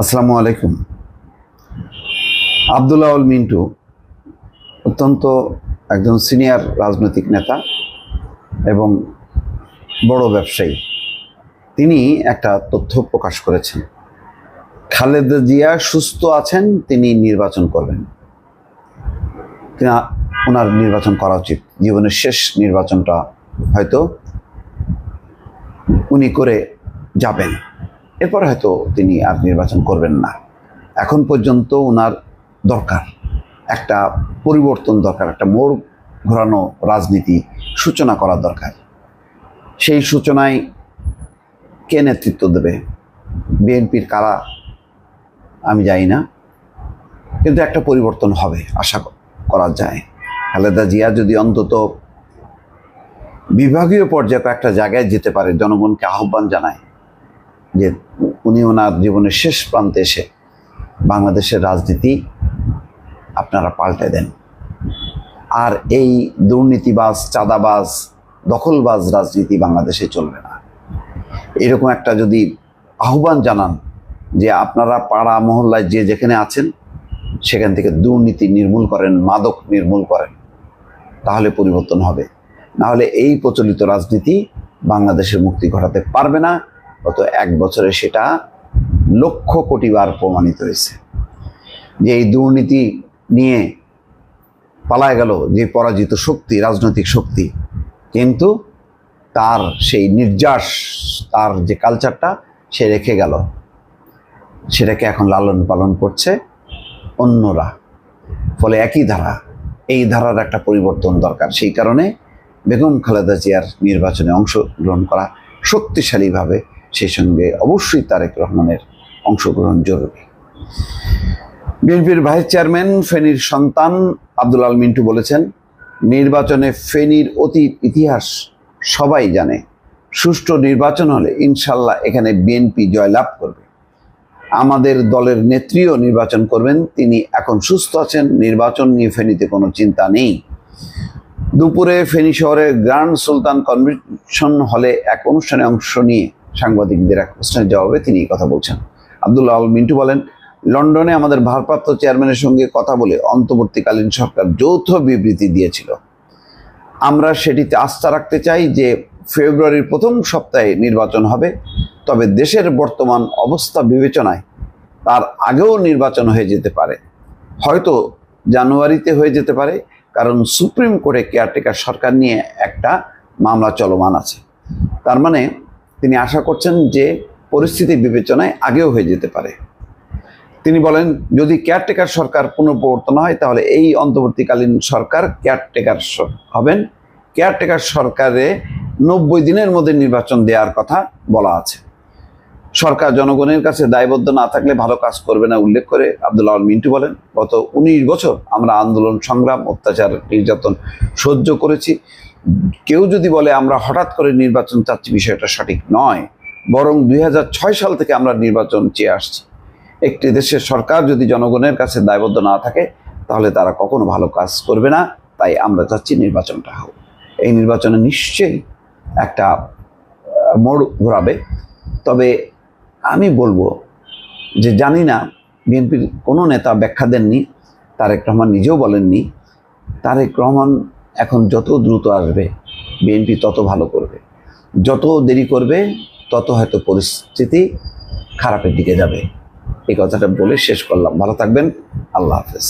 আসসালামু আলাইকুম। আবদুল্লাহ আল মিন্টু অত্যন্ত একজন সিনিয়র রাজনৈতিক নেতা এবং বড় ব্যবসায়ী। তিনি একটা তথ্য প্রকাশ করেছেন। খালেদা জিয়া সুস্থ আছেন, তিনি নির্বাচন করবেন। ওনার নির্বাচন করা উচিত। জীবনের শেষ নির্বাচনটা হয়তো উনি করে যাবেন। এরপর হয়তো তিনি আর নির্বাচন করবেন না। এখন পর্যন্ত ওনার দরকার একটা পরিবর্তন দরকার, একটা মোড় ঘোরানো রাজনীতি সূচনা করা দরকার। সেই সূচনায় কে নেতৃত্ব দেবে? বিএনপির কারা? আমি জানি না। কিন্তু একটা পরিবর্তন হবে, আশা করা যায়। খালেদা জিয়া যদি অন্তত বিভাগীয় পর্যায়ে একটা জায়গায় যেতে পারে, জনগণকে আহ্বান জানায় যে উনি ওনার জীবনের শেষ প্রান্তে এসে বাংলাদেশের রাজনীতি আপনারা পাল্টে দেন। আর এই দুর্নীতিবাজ, চাঁদাবাজ, দখলবাজ রাজনীতি বাংলাদেশে চলবে না। এরকম একটা যদি আহ্বান জানান যে আপনারা পাড়া, মহল্লায় যে যেখানে আছেন, সেখান থেকে দুর্নীতি নির্মূল করেন, মাদক নির্মূল করেন, তাহলে পরিবর্তন হবে। না হলে এই প্রচলিত রাজনীতি বাংলাদেশের মুক্তি ঘটাতে পারবে না। গত এক বছরে সেটা লক্ষ কোটি বার প্রমাণিত হয়েছে। যে এই দুর্নীতি নিয়ে পালায় গেল যে পরাজিত শক্তি, রাজনৈতিক শক্তি, কিন্তু তার সেই নির্যাস, তার যে কালচারটা সে রেখে গেল। সেটাকে এখন লালন পালন করছে অন্যরা। ফলে একই ধারা, এই ধারার একটা পরিবর্তন দরকার। সেই কারণে বেগম খালেদা জিয়ার নির্বাচনে অংশগ্রহণ করা শক্তিশালীভাবে সেই সঙ্গে অবশ্যই তারেক রহমানের অংশগ্রহণ জরুরি। বিএনপির ভাইস চেয়ারম্যান ফেনীর সন্তান আব্দুল আল মিন্টু বলেছেন, নির্বাচনে ফেনীর অতীত ইতিহাস সবাই জানে। সুষ্ঠু নির্বাচন হলে ইনশাল্লাহ এখানে বিএনপি জয়লাভ করবে। আমাদের দলের নেত্রীও নির্বাচন করবেন, তিনি এখন সুস্থ আছেন, নির্বাচন নিয়ে ফেনীতে কোনো চিন্তা নেই। দুপুরে ফেনী শহরের গ্র্যান্ড সুলতান কনভেনশন হলে এক অনুষ্ঠানে অংশ নিয়ে সাংবাদিকদের এক প্রশ্নের জবাবে তিনি কথা বলছেন। আবদুল্লাহ আল মিন্টু বলেন, লন্ডনে আমাদের ভারপ্রাপ্ত চেয়ারম্যানের সঙ্গে কথা বলে অন্তর্বর্তীকালীন সরকার যৌথ বিবৃতি দিয়েছিল। আমরা সেটিতে আস্থা রাখতে চাই যে ফেব্রুয়ারির প্রথম সপ্তাহে নির্বাচন হবে, তবে দেশের বর্তমান অবস্থা বিবেচনায় তার আগেও নির্বাচন হয়ে যেতে পারে। হয়তো জানুয়ারিতে হয়ে যেতে পারে, কারণ সুপ্রিম কোর্টে কেয়ারটেকার সরকার নিয়ে একটা মামলা চলমান আছে। তার মানে তিনি আশা করছেন যে পরিস্থিতি বিবেচনায় আগেও হয়ে যেতে পারে। তিনি বলেন, যদি কেয়ারটেকার সরকার পুনঃপ্রবর্তন হয়, তাহলে এই অন্তর্বর্তীকালীন সরকার কেয়ারটেকার হবেন। কেয়ারটেকার সরকারে নব্বই দিনের মধ্যে নির্বাচন দেওয়ার কথা বলা আছে। সরকার জনগণের কাছে দায়বদ্ধ না থাকলে ভালো কাজ করবে না উল্লেখ করে আব্দুল্লাহ মিন্টু বলেন, গত উনিশ বছর আমরা আন্দোলন, সংগ্রাম, অত্যাচার, নির্যাতন সহ্য করেছি। কেউ যদি বলে আমরা হঠাৎ করে নির্বাচন চাচ্ছি বিষয়টা সঠিক নয়, বরং দুই হাজার ছয় সাল থেকে আমরা নির্বাচন চেয়ে আসছি। একটি দেশের সরকার যদি জনগণের কাছে দায়বদ্ধ না থাকে, তাহলে তারা কখনো ভালো কাজ করবে না। তাই আমরা চাচ্ছি নির্বাচনটা হোক। এই নির্বাচনে নিশ্চয়ই একটা মোড় ঘোরাবে। তবে আমি বলব যে জানি না, বিএনপির কোনো নেতা ব্যাখ্যা দেননি, তারেক রহমান নিজেও বলেননি। তারেক রহমান এখন যত দ্রুত আসবে, বিএনপি তত ভালো করবে। যত দেরি করবে, তত হয়তো পরিস্থিতি খারাপের দিকে যাবে। এই কথাটা বলে শেষ করলাম। ভালো থাকবেন। আল্লাহ হাফেজ।